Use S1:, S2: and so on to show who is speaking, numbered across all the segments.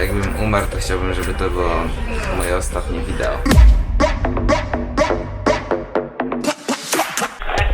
S1: Jakbym umarł, to chciałbym, żeby to było moje ostatnie wideo.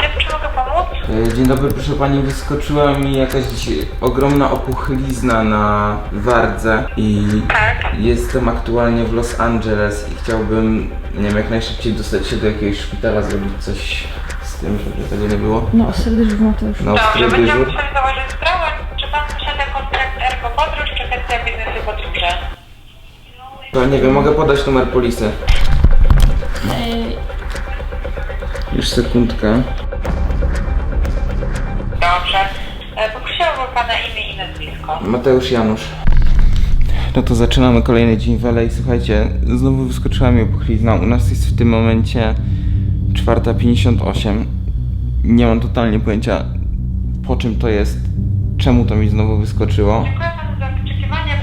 S2: Czym czy mogę pomóc?
S1: Dzień dobry, proszę pani, wyskoczyła mi jakaś dzisiaj ogromna opuchlizna na wardze i
S2: Tak.
S1: jestem aktualnie w Los Angeles i chciałbym, nie wiem, jak najszybciej dostać się do jakiegoś szpitala, zrobić coś z tym, żeby tego nie było.
S3: No, dyżur Mateusz.
S1: Na
S2: Dobrze,
S1: ostry
S2: będziemy
S1: dyżur.
S2: musieli Podróż, czy kwestia biznesu podróży?
S1: To nie wiem, mogę podać numer polisy. Już sekundkę.
S2: Dobrze. E, Poprosiłabym pana imię i nazwisko.
S1: Mateusz Janusz. No to zaczynamy kolejny dzień w LA. Słuchajcie, znowu wyskoczyła mi opuchlizna. U nas jest w tym momencie 4.58. Nie mam totalnie pojęcia po czym to jest, czemu to mi znowu wyskoczyło.
S2: Dziękuję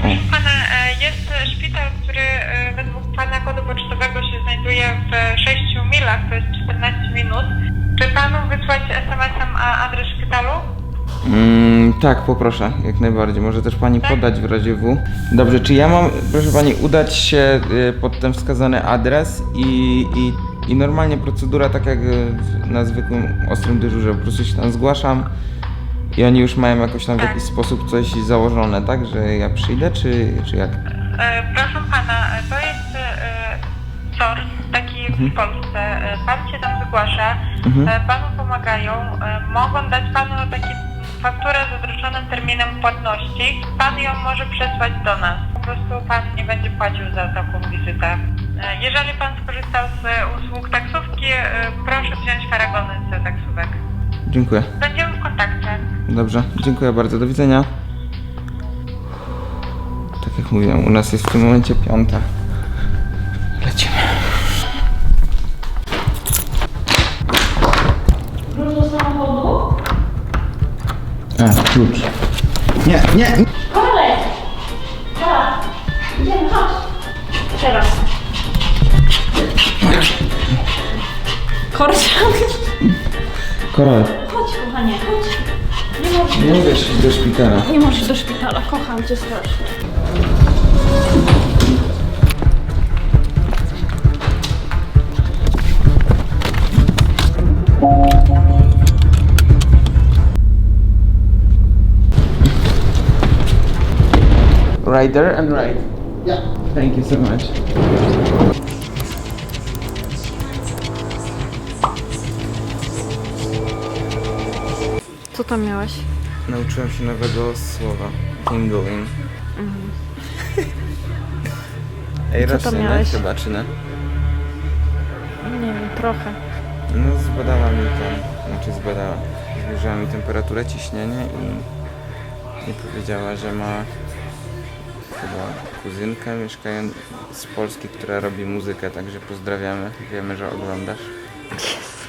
S2: Proszę pana, e, jest e, szpital, który e, według pana kodu pocztowego się znajduje w 6 milach, to jest 14 minut. Czy panu wysłać SMS-em adres szpitalu?
S1: Mm, tak, poproszę, jak najbardziej. Może też pani podać w razie W. Dobrze, czy ja mam, proszę pani, udać się y, pod ten wskazany adres i, i, i normalnie procedura, tak jak y, na zwykłym ostrym dyżurze, po prostu się tam zgłaszam i oni już mają jakoś tam w jakiś sposób coś założone, tak? Że ja przyjdę, czy, czy jak?
S2: E, Proszę pana, e, to jest e, SOR, taki w Polsce. E, Pan się tam zgłasza,
S1: Mhm.
S2: e, panu pomagają, e, mogą dać panu taki fakturę z odroczonym terminem płatności. Pan ją może przesłać do nas. Po prostu pan nie będzie płacił za taką wizytę. E, Jeżeli pan skorzystał z e, usług taksówki, e, proszę wziąć paragony z taksówek.
S1: Dziękuję.
S2: Będziemy w kontakcie.
S1: Dobrze, dziękuję bardzo, do widzenia. Tak jak mówiłem, u nas jest w tym momencie piąta. Lecimy.
S3: Klucz do samochodu?
S1: A, klucz. Nie, nie!
S3: Kolej! Teraz! Idziemy, chodź! Teraz. Korcian!
S1: Koral,
S3: Chodź, kochanie, chodź! Nie możesz,
S1: nie mogę iść do szpitala.
S3: nie możesz do szpitala, kocham cię strasznie.
S1: Rider and ride. Yeah. Thank you so much.
S3: Co tam miałeś?
S1: Nauczyłem się nowego słowa. Tingling. Ej,
S3: Co tam
S1: rośnie,
S3: miałeś?
S1: chyba, czy nie?
S3: Nie wiem, trochę.
S1: No zbadała mi ten, znaczy zbadała. Zmierzyła mi temperaturę, ciśnienie i, i powiedziała, że ma chyba kuzynkę mieszkają z Polski, która robi muzykę, także pozdrawiamy. Wiemy, że oglądasz.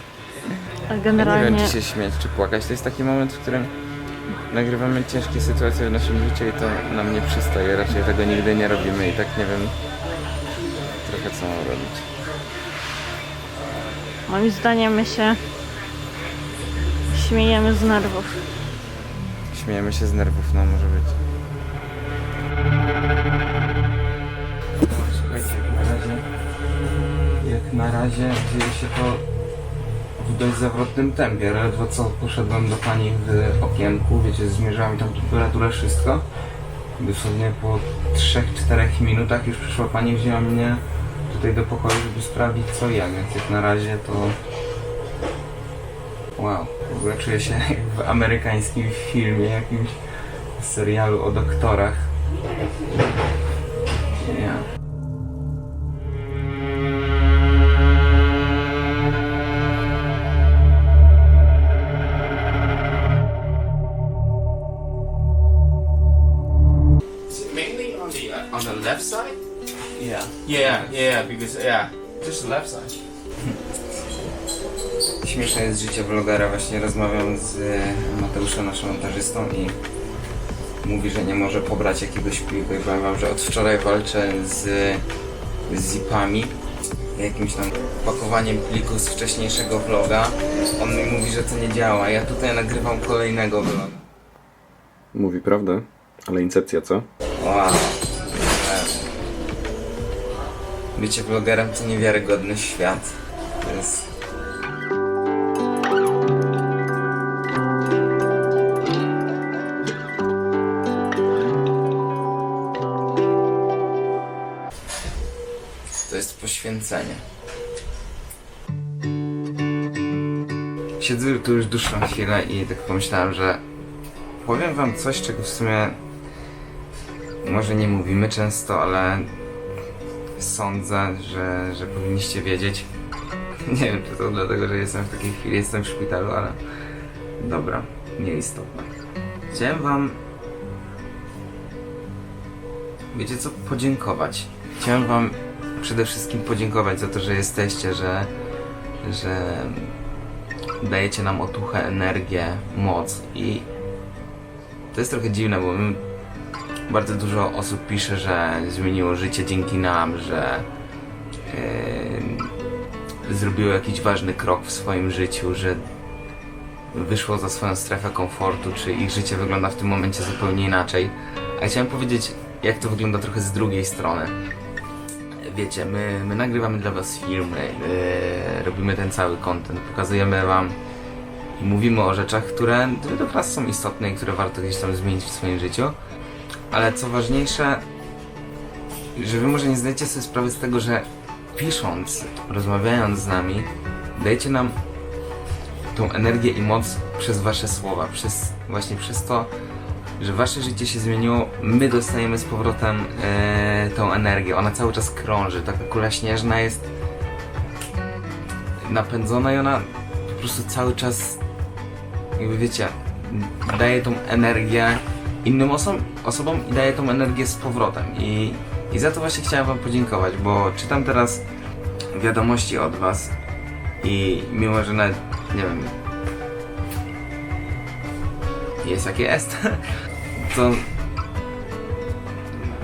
S3: A
S1: Ja nie
S3: generalnie...
S1: wiem, czy się śmiać, czy płakać. To jest taki moment, w którym nagrywamy ciężkie sytuacje w naszym życiu i to nam nie przystaje. Raczej tego nigdy nie robimy i tak nie wiem trochę co mam robić.
S3: Moim zdaniem my się śmiejemy z nerwów.
S1: Śmiejemy się z nerwów, no może być. Słuchajcie, jak na razie, jak na razie dzieje się to w dość zawrotnym tempie. Ledwo co poszedłem do pani w okienku, wiecie, zmierzała mi tam temperaturę, wszystko. Dosłownie po 3-4 minutach już przyszła pani, wzięła mnie tutaj do pokoju, żeby sprawdzić co ja, więc jak na razie to Wow, w ogóle czuję się jak w amerykańskim filmie, jakimś serialu o doktorach. Ja.
S4: Yeah, yeah, because yeah, just the left side.
S1: Śmieszne jest życie vlogera, właśnie rozmawiam z e, Mateuszem, naszym montażystą i mówi, że nie może pobrać jakiegoś pliku i powiem wam, że od wczoraj walczę z, z zipami, jakimś tam pakowaniem pliku z wcześniejszego vloga. On mi mówi, że to nie działa, ja tutaj nagrywam kolejnego vloga.
S5: Mówi prawdę, ale incepcja co?
S1: Wow. Bycie vlogerem to niewiarygodny świat. To jest... To jest poświęcenie. Siedzę tu już dłuższą chwilę i tak pomyślałem, że powiem wam coś, czego w sumie może nie mówimy często, ale sądzę, że, że powinniście wiedzieć. Nie wiem, czy to dlatego, że jestem w takiej chwili, jestem w szpitalu, ale dobra, nieistotne. Chciałem wam wiecie co, podziękować. Chciałem wam przede wszystkim podziękować za to, że jesteście, że, że dajecie nam otuchę, energię, moc i to jest trochę dziwne, bo my, bardzo dużo osób pisze, że zmieniło życie dzięki nam, że yy, zrobiło jakiś ważny krok w swoim życiu, że wyszło za swoją strefę komfortu, czy ich życie wygląda w tym momencie zupełnie inaczej. A chciałem powiedzieć, jak to wygląda trochę z drugiej strony. Wiecie, my, my nagrywamy dla Was filmy, yy, robimy ten cały content, pokazujemy Wam i mówimy o rzeczach, które dla Was są istotne i które warto gdzieś tam zmienić w swoim życiu. Ale co ważniejsze, że Wy może nie zdajecie sobie sprawy z tego, że pisząc, rozmawiając z nami, dajecie nam tą energię i moc przez wasze słowa, przez właśnie przez to, że wasze życie się zmieniło, my dostajemy z powrotem e, tą energię. Ona cały czas krąży, taka kula śnieżna jest napędzona i ona po prostu cały czas jakby wiecie, daje tą energię innym osom, osobom i daje tą energię z powrotem. I, I za to właśnie chciałem wam podziękować, bo czytam teraz wiadomości od was i mimo, że nawet, nie wiem, jest jak jest, to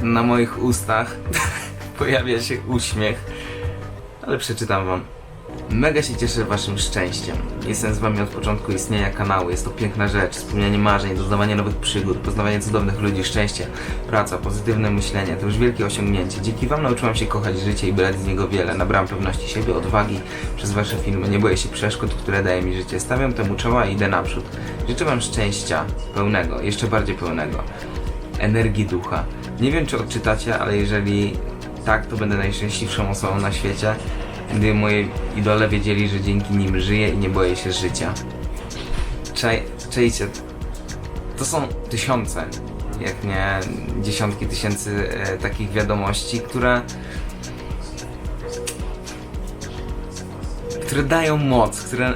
S1: na moich ustach pojawia się uśmiech, ale przeczytam wam. Mega się cieszę waszym szczęściem. Jestem z wami od początku istnienia kanału. Jest to piękna rzecz, spełnianie marzeń, doznawanie nowych przygód, poznawanie cudownych ludzi, szczęście, praca, pozytywne myślenie. To już wielkie osiągnięcie. Dzięki wam nauczyłam się kochać życie i brać z niego wiele. Nabrałam pewności siebie, odwagi przez wasze filmy. Nie boję się przeszkód, które daje mi życie. Stawiam temu czoła i idę naprzód. Życzę wam szczęścia pełnego, jeszcze bardziej pełnego. Energii ducha. Nie wiem czy odczytacie, ale jeżeli tak, to będę najszczęśliwszą osobą na świecie gdy moi idole wiedzieli, że dzięki nim żyję i nie boję się życia. Czaj, czajcie, to są tysiące, jak nie dziesiątki tysięcy e, takich wiadomości, które które dają moc, które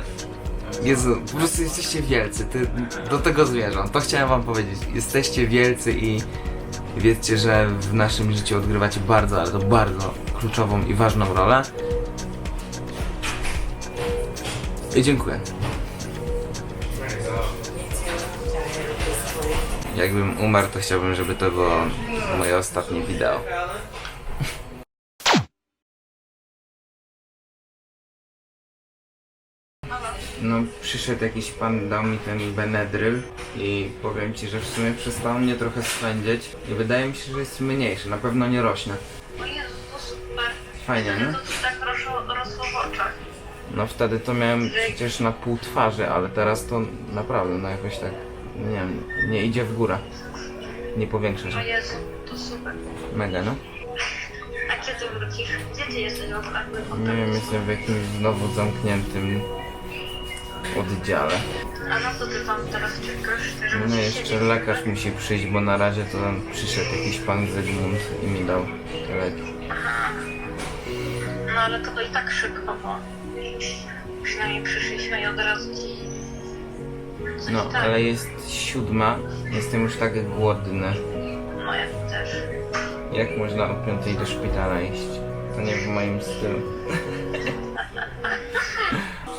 S1: Jezu, po prostu jesteście wielcy, ty, do tego zmierzam, to chciałem wam powiedzieć, jesteście wielcy i wiedzcie, że w naszym życiu odgrywacie bardzo, ale to bardzo kluczową i ważną rolę. I dziękuję. Jakbym umarł, to chciałbym, żeby to było moje ostatnie wideo. No, przyszedł jakiś pan, dał mi ten Benedryl i powiem ci, że w sumie przestało mnie trochę swędzić i wydaje mi się, że jest mniejszy, na pewno nie rośnie.
S2: O Jezu, to super.
S1: Fajnie, nie? No wtedy to miałem przecież na pół twarzy, ale teraz to naprawdę, no jakoś tak, nie wiem, nie idzie w górę. Nie powiększa
S2: O
S1: się.
S2: Jezu, to super.
S1: Mega, no.
S2: A kiedy wrócisz? Gdzie ty jesteś w ogóle?
S1: Nie wiem, jestem w jakimś znowu zamkniętym oddziale.
S2: A na co ty tam teraz czekasz? Żeby
S1: No
S2: ci
S1: jeszcze
S2: siedzieć?
S1: lekarz musi przyjść, bo na razie to tam przyszedł jakiś pan Zygmunt i mi dał te leki.
S2: No ale to, to i tak szybko, bo przynajmniej przyszliśmy i od razu ci... coś
S1: No,
S2: tam.
S1: ale jest siódma, jestem już tak głodny.
S2: No ja też.
S1: Jak można o piątej do szpitala iść? To nie w moim stylu.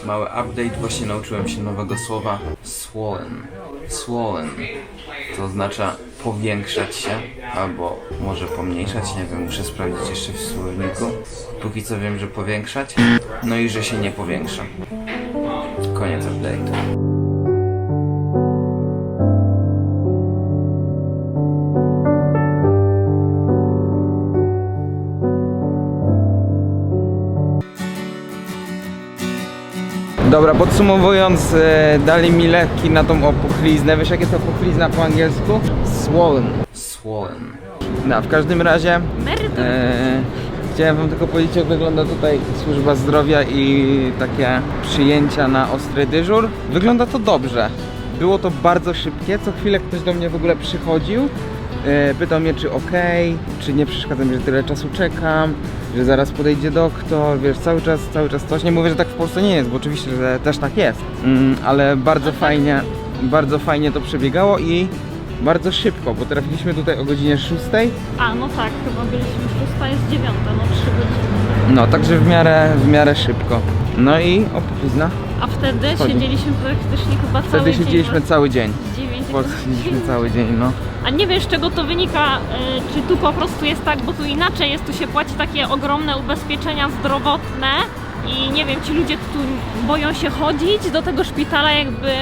S1: Mały update, właśnie nauczyłem się nowego słowa swollen. Swollen. To oznacza powiększać się, albo może pomniejszać, nie wiem, muszę sprawdzić jeszcze w słowniku. Póki co wiem, że powiększać, no i że się nie powiększa. Koniec update'u. Dobra, podsumowując, e, dali mi leki na tą opuchliznę. Wiesz jakie to opuchlizna po angielsku? Swollen.
S4: Swollen.
S1: No, w każdym razie e, chciałem wam tylko powiedzieć jak wygląda tutaj służba zdrowia i takie przyjęcia na ostry dyżur. Wygląda to dobrze. Było to bardzo szybkie, co chwilę ktoś do mnie w ogóle przychodził. E, pytał mnie czy ok, czy nie przeszkadza mi, że tyle czasu czekam, że zaraz podejdzie doktor, wiesz, cały czas, cały czas coś. Nie mówię, że tak w Polsce nie jest, bo oczywiście, że też tak jest. Mm, ale bardzo fajnie, bardzo fajnie to przebiegało i bardzo szybko, bo trafiliśmy tutaj o godzinie 6.
S3: A, no tak, chyba byliśmy szósta, jest dziewiąta, no trzy godziny.
S1: No, także w miarę, w miarę szybko. No i opuchlizna.
S3: A wtedy siedzieliśmy praktycznie chyba cały
S1: Wtedy
S3: dzień.
S1: siedzieliśmy
S3: no,
S1: cały dzień. Cały dzień, no.
S3: A nie wiesz, z czego to wynika, y, czy tu po prostu jest tak, bo tu inaczej jest, tu się płaci takie ogromne ubezpieczenia zdrowotne i nie wiem, ci ludzie tu boją się chodzić do tego szpitala jakby,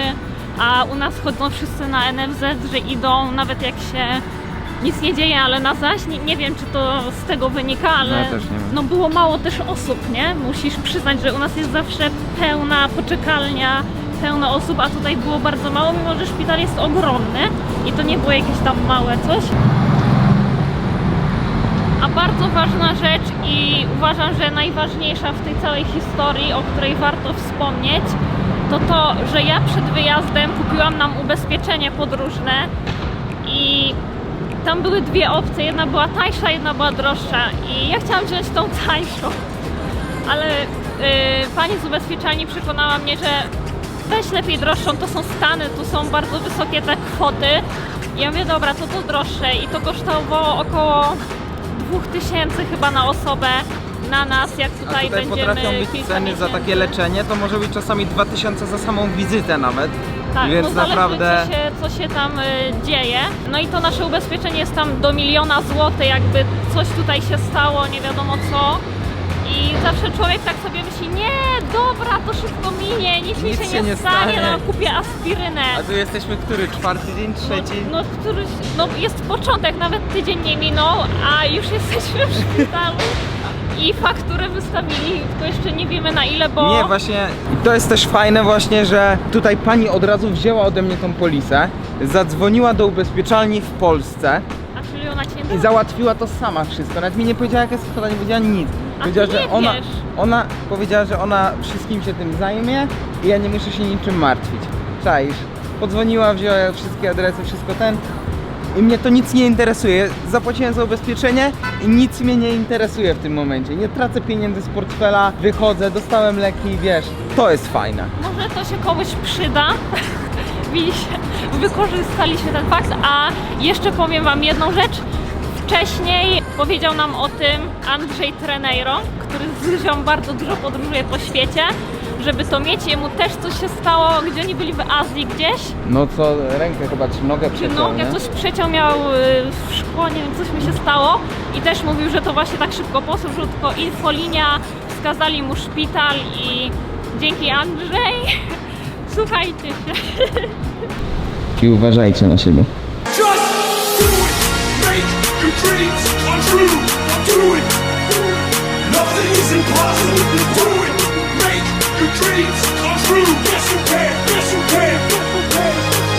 S3: a u nas chodzą wszyscy na NFZ, że idą nawet jak się nic nie dzieje, ale na zaś, nie, nie wiem, czy to z tego wynika, ale
S1: Ja też nie wiem.
S3: no było mało też osób, nie? Musisz przyznać, że u nas jest zawsze pełna poczekalnia, pełno osób, a tutaj było bardzo mało, mimo że szpital jest ogromny i to nie było jakieś tam małe coś. A bardzo ważna rzecz i uważam, że najważniejsza w tej całej historii, o której warto wspomnieć, to to, że ja przed wyjazdem kupiłam nam ubezpieczenie podróżne i tam były dwie opcje, jedna była tańsza, jedna była droższa i ja chciałam wziąć tą tańszą, ale y, pani z ubezpieczalni przekonała mnie, że weź lepiej droższą, to są Stany, tu są bardzo wysokie te kwoty. I ja mówię, dobra, to to droższe i to kosztowało około 2000 chyba na osobę na nas, jak tutaj,
S1: tutaj
S3: będziemy
S1: potrafią być
S3: kilka
S1: ceny za
S3: miesięcy.
S1: takie leczenie, to może być czasami 2000 za samą wizytę nawet.
S3: Tak,
S1: Więc
S3: no zależy,
S1: naprawdę
S3: co, się, co się tam y, dzieje. No i to nasze ubezpieczenie jest tam do miliona złotych, jakby coś tutaj się stało, nie wiadomo co. I zawsze człowiek tak sobie myśli, nie, dobra, to szybko minie, nic, mi
S1: Nic
S3: się,
S1: się
S3: nie,
S1: nie
S3: stanie,
S1: stanie.
S3: no kupię aspirynę.
S1: A tu jesteśmy który? Czwarty dzień? Trzeci?
S3: No, no, któryś, no jest początek, nawet tydzień nie minął, a już jesteśmy w szpitalu. I fakturę wystawili, tylko jeszcze nie wiemy na ile, bo...
S1: Nie, właśnie. I to jest też fajne właśnie, że tutaj pani od razu wzięła ode mnie tą polisę, zadzwoniła do ubezpieczalni w Polsce
S3: A czyli ona cię nie
S1: i załatwiła to sama wszystko. Nawet mi nie powiedziała jaka jest kwota, nie powiedziała nic. Powiedziała, że
S3: nie
S1: ona,
S3: wiesz.
S1: ona powiedziała, że ona wszystkim się tym zajmie i ja nie muszę się niczym martwić. Czaisz? Podzwoniła, wzięła wszystkie adresy, wszystko ten. I mnie to nic nie interesuje. Zapłaciłem za ubezpieczenie i nic mnie nie interesuje w tym momencie. Nie tracę pieniędzy z portfela, wychodzę, dostałem leki, wiesz. To jest fajne.
S3: Może to się komuś przyda. Wykorzystaliśmy ten fakt, a jeszcze powiem Wam jedną rzecz. Wcześniej powiedział nam o tym Andrzej Treneiro, który z Zyzią bardzo dużo podróżuje po świecie, żeby to mieć. Jemu też coś się stało, gdzie oni byli w Azji gdzieś.
S1: No co, rękę chyba, czy nogę
S3: Czy
S1: przeciął,
S3: nogę
S1: nie?
S3: coś przeciął, miał y, w szkło, nie wiem, coś mu się stało. I też mówił, że to właśnie tak szybko posłużył, tylko infolinia, wskazali mu szpital i dzięki Andrzej, słuchajcie się.
S1: I uważajcie na siebie.
S5: Just Your dreams are true. Do it. Nothing is impossible. Do it. Make your dreams come true. Yes, you can. Yes, you can. Yes, you can.